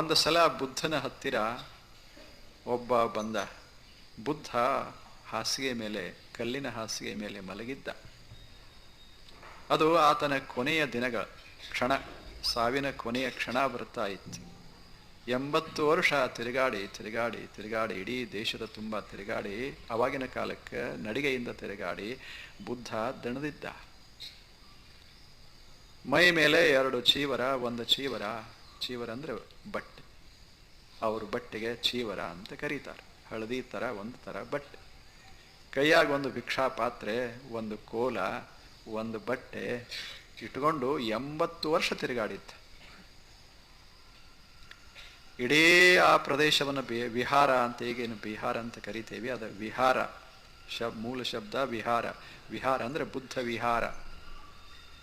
ಒಂದು ಸಲ ಬುದ್ಧನ ಹತ್ತಿರ ಒಬ್ಬ ಬಂದ. ಬುದ್ಧ ಹಾಸಿಗೆ ಮೇಲೆ, ಕಲ್ಲಿನ ಹಾಸಿಗೆ ಮೇಲೆ ಮಲಗಿದ್ದ. ಅದು ಆತನ ಕೊನೆಯ ದಿನಗಳ ಕ್ಷಣ, ಸಾವಿನ ಕೊನೆಯ ಕ್ಷಣ ಬರ್ತಾ ಇತ್ತು. ಎಂಬತ್ತು ವರ್ಷ ತಿರುಗಾಡಿ ತಿರುಗಾಡಿ ತಿರುಗಾಡಿ, ಇಡೀ ದೇಶದ ತುಂಬ ತಿರುಗಾಡಿ, ಅವಾಗಿನ ಕಾಲಕ್ಕೆ ನಡಿಗೆಯಿಂದ ತಿರುಗಾಡಿ ಬುದ್ಧ ದಣದಿದ್ದ. ಮೈ ಮೇಲೆ ಎರಡು ಚೀವರ, ಒಂದು ಚೀವರ ಚೀವರ ಅಂದರೆ ಬಟ್ಟೆ. ಅವರು ಬಟ್ಟೆಗೆ ಚೀವರ ಅಂತ ಕರೀತಾರೆ. ಹಳದಿ ಥರ ಒಂದು ಥರ ಬಟ್ಟೆ. ಕೈಯಾಗ ಒಂದು ಭಿಕ್ಷಾ ಪಾತ್ರೆ ಒಂದು ಕೋಲ, ಒಂದು ಬಟ್ಟೆ ಇಟ್ಕೊಂಡು ಎಂಬತ್ತು ವರ್ಷ ತಿರುಗಾಡಿತ್ತು. ಇಡೀ ಆ ಪ್ರದೇಶವನ್ನು ವಿಹಾರ ಅಂತ ಈಗೇನು ಬಿಹಾರ ಅಂತ ಕರಿತೇವೆ, ಅದು ವಿಹಾರ. ಶಬ್, ಮೂಲ ಶಬ್ದ ವಿಹಾರ. ವಿಹಾರ ಅಂದರೆ ಬುದ್ಧ ವಿಹಾರ.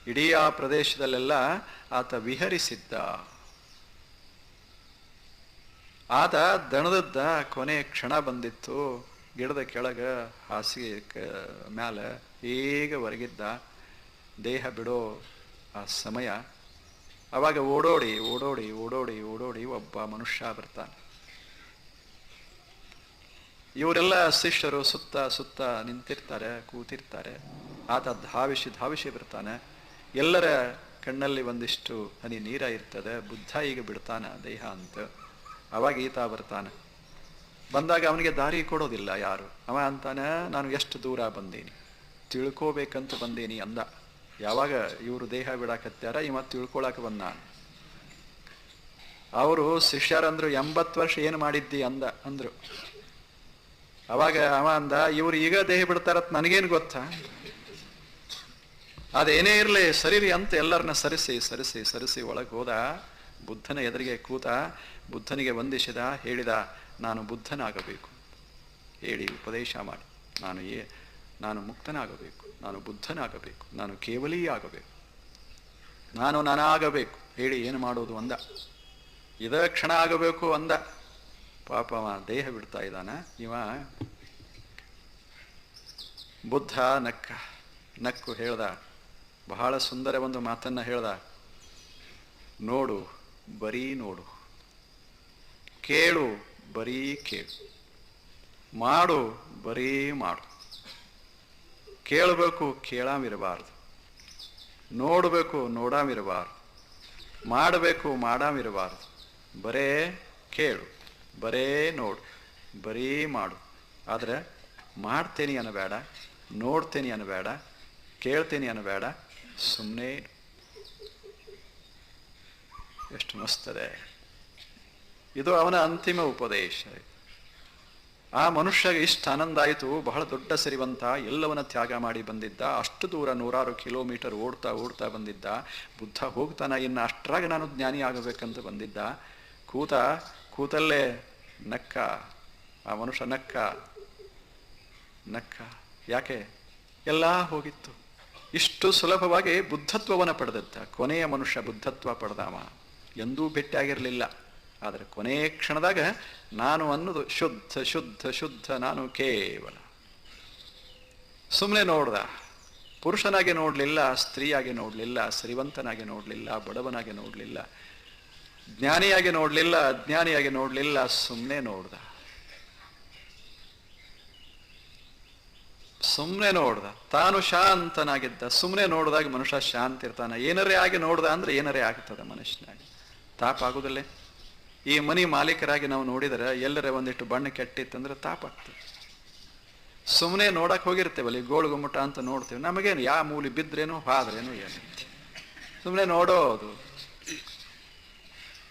ಇಡೀ ಆ ಪ್ರದೇಶದಲ್ಲೆಲ್ಲ ಆತ ವಿಹರಿಸಿದ್ದ. ಆತ ದಣದದ್ದ ಕೊನೆ ಕ್ಷಣ ಬಂದಿತ್ತು. ಗಿಡದ ಕೆಳಗೆ ಹಾಸಿಗೆ ಕ- ಮ್ಯಾಲ ಈಗ ಹೊರಗಿದ್ದ ದೇಹ ಬಿಡೋ ಆ ಸಮಯ. ಅವಾಗ ಓಡೋಡಿ ಓಡೋಡಿ ಓಡೋಡಿ ಓಡೋಡಿ ಒಬ್ಬ ಮನುಷ್ಯ ಬರ್ತಾನೆ. ಇವರೆಲ್ಲ ಶಿಷ್ಯರು ಸುತ್ತ ಸುತ್ತ ನಿಂತಿರ್ತಾರೆ, ಕೂತಿರ್ತಾರೆ. ಆತ ಧಾವಿಸಿ ಧಾವಿಸಿ ಬರ್ತಾನೆ. ಎಲ್ಲರ ಕಣ್ಣಲ್ಲಿ ಒಂದಿಷ್ಟು ಹನಿ ನೀರ ಇರ್ತದೆ. ಬುದ್ಧ ಈಗ ಬಿಡ್ತಾನೆ ದೇಹ ಅಂತ. ಅವಾಗ ಈತ ಬರ್ತಾನೆ. ಬಂದಾಗ ಅವನಿಗೆ ದಾರಿ ಕೊಡೋದಿಲ್ಲ ಯಾರು. ಅವ ಅಂತಾನೆ, ನಾನು ಎಷ್ಟು ದೂರ ಬಂದೀನಿ. ತಿಳ್ಕೋಬೇಕಂತ ಬಂದೀನಿ ಅಂದ. ಯಾವಾಗ ಇವರು ದೇಹ ಬಿಡಾಕತ್ಯಾರ, ಇವ ತಿಳ್ಕೊಳಕ್ಕೆ ಬಂದ ಅವರು ಶಿಷ್ಯರಂದ್ರು ಎಂಬತ್ತು ವರ್ಷ ಏನು ಮಾಡಿದ್ದಿ ಅಂದ, ಅಂದ್ರು. ಅವಾಗ ಅವ ಅಂದ, ಇವ್ರು ಈಗ ದೇಹ ಬಿಡ್ತಾರತ್ ನನಗೇನು ಗೊತ್ತಾ? ಅದೇನೇ ಇರಲಿ, ಸರಿರಿ ಅಂತ ಎಲ್ಲರನ್ನ ಸರಿಸಿ ಸರಿಸಿ ಸರಿಸಿ ಒಳಗೆ ಹೋದ. ಬುದ್ಧನ ಎದುರಿಗೆ ಕೂತ ಬುದ್ಧನಿಗೆ ವಂದಿಸಿದ, ಹೇಳಿದ, ನಾನು ಬುದ್ಧನಾಗಬೇಕು. ಹೇಳಿ, ಉಪದೇಶ ಮಾಡಿ. ನಾನು ಏ, ನಾನು ಮುಕ್ತನಾಗಬೇಕು. ನಾನು ಬುದ್ಧನಾಗಬೇಕು. ನಾನು ಕೇವಲೀ ಆಗಬೇಕು. ನಾನು ನಾನಾಗಬೇಕು. ಹೇಳಿ, ಏನು ಮಾಡೋದು ಅಂದ. ಇದ ಕ್ಷಣ ಆಗಬೇಕು ಅಂದ. ಪಾಪ ದೇಹ ಬಿಡ್ತಾ ಇದ್ದಾನ. ಇವ ಬುದ್ಧ ನಕ್ಕ, ನಕ್ಕು ಹೇಳ್ದ. ಬಹಳ ಸುಂದರ ಒಂದು ಮಾತನ್ನ ಹೇಳ್ದ. ನೋಡು ಬರೀ ನೋಡು. ಕೇಳು, ಬರೀ ಕೇಳು. ಮಾಡು, ಬರೀ ಮಾಡು. ಕೇಳಬೇಕು, ಕೇಳಾಮಿರಬಾರ್ದು. ನೋಡಬೇಕು, ನೋಡಾಮಿರಬಾರ್ದು. ಮಾಡಬೇಕು, ಮಾಡಾಮಿರಬಾರ್ದು. ಬರೇ ಕೇಳು, ಬರೇ ನೋಡು, ಬರೀ ಮಾಡು. ಆದರೆ ಮಾಡ್ತೇನೆ ಅನ್ನಬೇಡ, ನೋಡ್ತೇನೆ ಅನ್ನಬೇಡ, ಕೇಳ್ತೇನೆ ಅನ್ನಬೇಡ ಸುಮ್ಮನೆ ಎಷ್ಟು ಮಸ್ತದೆ. ಇದು ಅವನ ಅಂತಿಮ ಉಪದೇಶ. ಆ ಮನುಷ್ಯಗೆ ಇಷ್ಟು ಆನಂದ ಆಯಿತು, ಬಹಳ ದೊಡ್ಡ ಸರಿವಂತ ಎಲ್ಲವನ್ನ ತ್ಯಾಗ ಮಾಡಿ ಬಂದಿದ್ದ, ಅಷ್ಟು ದೂರ ನೂರಾರು ಕಿಲೋಮೀಟರ್ ಓಡ್ತಾ ಓಡ್ತಾ ಬಂದಿದ್ದ, ಬುದ್ಧ ಹೋಗ್ತಾನ, ಇನ್ನು ಅಷ್ಟರಾಗ ನಾನು ಜ್ಞಾನಿ ಆಗಬೇಕಂತ ಬಂದಿದ್ದ. ಕೂತ, ಕೂತಲ್ಲೇ ನಕ್ಕ, ಆ ಮನುಷ್ಯ ನಕ್ಕ ನಕ್ಕ. ಯಾಕೆ? ಎಲ್ಲ ಹೋಗಿತ್ತು. ಇಷ್ಟು ಸುಲಭವಾಗಿ ಬುದ್ಧತ್ವವನ್ನು ಪಡೆದಿದ್ದ, ಕೊನೆಯ ಮನುಷ್ಯ ಬುದ್ಧತ್ವ ಪಡೆದವ. ಎಂದೂ ಭೇಟಿಯಾಗಿರಲಿಲ್ಲ ಆದರೆ ಕೊನೆಯ ಕ್ಷಣದಾಗ ನಾನು ಅನ್ನೋದು ಶುದ್ಧ ಶುದ್ಧ ಶುದ್ಧ, ನಾನು ಕೇವಲ. ಸುಮ್ಮನೆ ನೋಡ್ದ. ಪುರುಷನಾಗಿ ನೋಡಲಿಲ್ಲ, ಸ್ತ್ರೀಯಾಗಿ ನೋಡಲಿಲ್ಲ, ಶ್ರೀವಂತನಾಗಿ ನೋಡಲಿಲ್ಲ, ಬಡವನಾಗಿ ನೋಡಲಿಲ್ಲ, ಜ್ಞಾನಿಯಾಗಿ ನೋಡಲಿಲ್ಲ, ಅಜ್ಞಾನಿಯಾಗಿ ನೋಡಲಿಲ್ಲ ಸುಮ್ಮನೆ ನೋಡ್ದ. ಸುಮ್ಮನೆ ನೋಡ್ದ. ತಾನು ಶಾಂತನಾಗಿದ್ದ. ಸುಮ್ಮನೆ ನೋಡಿದಾಗ ಮನುಷ್ಯ ಶಾಂತ ಇರ್ತಾನೆ ಏನರೇ ಆಗಿ ನೋಡ್ದ ಅಂದ್ರೆ ಏನರೇ ಆಗ್ತದೆ ಮನುಷ್ಯನಾಗಿ. ತಾಪ ಆಗುದಿಲ್ಲ ಈ ಮನಿ ಮಾಲೀಕರಾಗಿ ನಾವು ನೋಡಿದರೆ ಎಲ್ಲರ ಒಂದಿಷ್ಟು ಬಣ್ಣ ಕೆಟ್ಟಿತ್ತಂದ್ರೆ ತಾಪ ಆಗ್ತದೆ ಸುಮ್ಮನೆ ನೋಡಕ್ಕೆ ಹೋಗಿರ್ತೇವಲ್ಲಿ, ಗೋಳು ಗುಮ್ಮಟ ಅಂತ ನೋಡ್ತೇವೆ. ನಮಗೇನು ಯಾವ ಮೂಲಿ ಬಿದ್ರೇನು, ಹಾದ್ರೇನು ಏನು ಸುಮ್ಮನೆ ನೋಡೋದು.